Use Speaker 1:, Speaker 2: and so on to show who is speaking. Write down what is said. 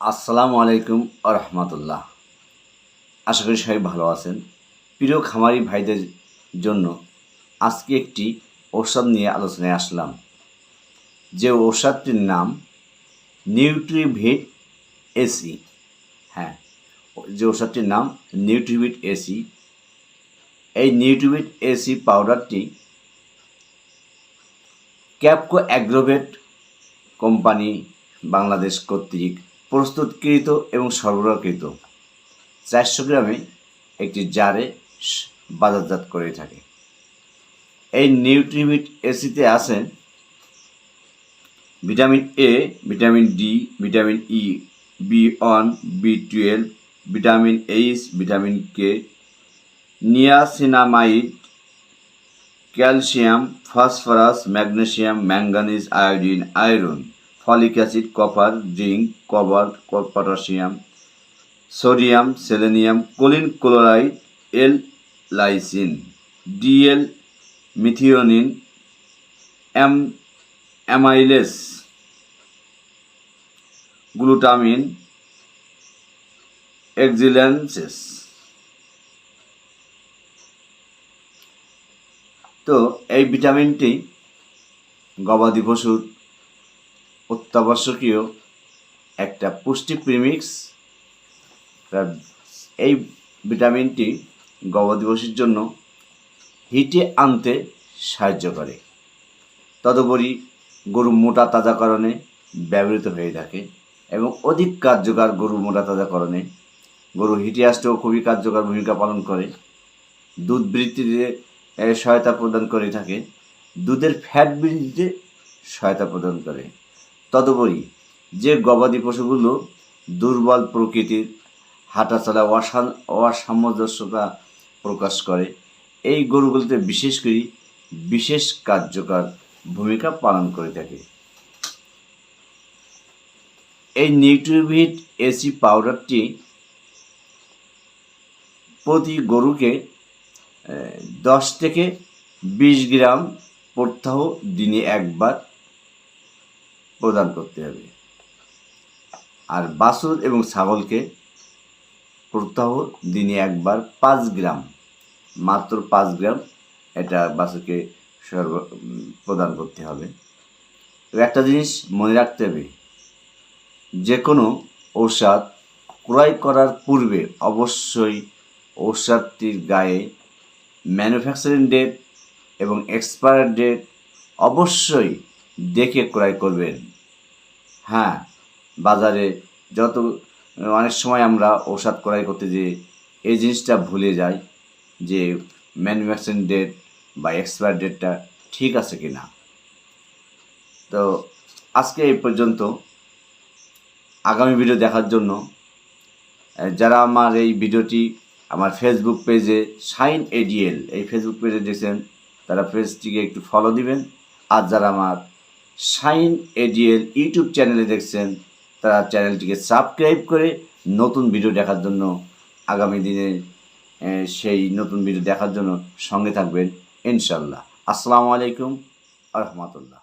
Speaker 1: আসসালামু আলাইকুম আ রহমতুল্লাহ। আশা করি সবাই ভালো আছেন। প্রিয় খামারি ভাইদের জন্য আজকে একটি ঔষধ নিয়ে আলোচনায় আসলাম। যে ঔষধটির নাম নিউট্রিভিট এসি। হ্যাঁ যে ঔষধটির নাম নিউট্রিভিট এসি। এই Nutrivit AC powder Capco agrovet company Bangladesh কর্তৃক প্রস্তুতকৃত এবং সরবরাহকৃত। চারশো গ্রামে একটি জারে বাজারজাত করে থাকে। এই নিউট্রিমিট এসিতে আছে vitamin A, vitamin D, vitamin E, B one, B twelve, vitamin H, vitamin K, niacinamide, calcium, phosphorus, magnesium manganese iodine, iron. Folic acid, copper, zinc, কবার, potassium, sodium, selenium, choline chloride L lysine DL, methionine অ্যাম amylase, glutamine, এক্সিলেন্সেস। তো এই ভিটামিনটি গবাদি পশুর অত্যাবশ্যকীয় একটা পুষ্টি premix এই ভিটামিনটি গবাদি পশুর জন্য হিটে আনতে সাহায্য করে। তদুপরি গরু মোটা তাজাকরণে ব্যবহৃত হয়ে থাকে এবং অধিক কার্যকর গরু মোটা তাজাকরণে গরু হিটে আসতেও খুবই কার্যকর ভূমিকা পালন করে। দুধ বৃদ্ধিতে সহায়তা প্রদান করে থাকে। দুধের ফ্যাট বৃদ্ধিতে সহায়তা প্রদান করে। তদুপরি যে গবাদি পশুগুলো দুর্বল প্রকৃতির হাঁটাচলা অসা- অসামঞ্জস্যতা প্রকাশ করে, এই গরুগুলোতে বিশেষ করে বিশেষ কার্যকর ভূমিকা পালন করে থাকে। এই নিউট্রিভিট এসি পাউডারটি প্রতি গরুকে দশ থেকে বিশ গ্রাম প্রত্যাহ দিনে একবার প্রদান করতে হবে। আর বাছুর এবং ছাগলকে প্রত্যাহ দিনে একবার পাঁচ গ্রাম, মাত্র পাঁচ গ্রাম এটা বাছুরকে সর্ব, প্রদান করতে হবে। একটা জিনিস মনে রাখতে হবে যে কোনো ঔষধ ক্রয় করার পূর্বে অবশ্যই ঔষধটির গায়ে ম্যানুফ্যাকচারিং ডেট এবং এক্সপায়ার ডেট অবশ্যই দেখে ক্রয় করবেন। হ্যাঁ বাজারে যত, অনেক সময় আমরা ঔষধ ক্রয় করতে যে, এই জিনিসটা ভুলে যাই যে ম্যানুফ্যাকচারিং ডেট বা এক্সপায়ার ডেটটা ঠিক আছে কি না তো আজকে এই পর্যন্ত। আগামী ভিডিও দেখার জন্য যারা আমার এই ভিডিওটি আমার ফেসবুক পেজে সাইন এডিএল এই ফেসবুক পেজে দেখছেন, তারা পেজটিকে একটু ফলো দিবেন। আর যারা আমার সাইন এডিএল ইউটিউব চ্যানেলে দেখছেন, তারা চ্যানেলটিকে সাবস্ক্রাইব করে নতুন ভিডিও দেখার জন্য আগামী দিনে সেই নতুন ভিডিও দেখার জন্য সঙ্গে থাকবেন ইনশাল্লাহ আসসালামু আলাইকুম আ রহমতুল্লাহ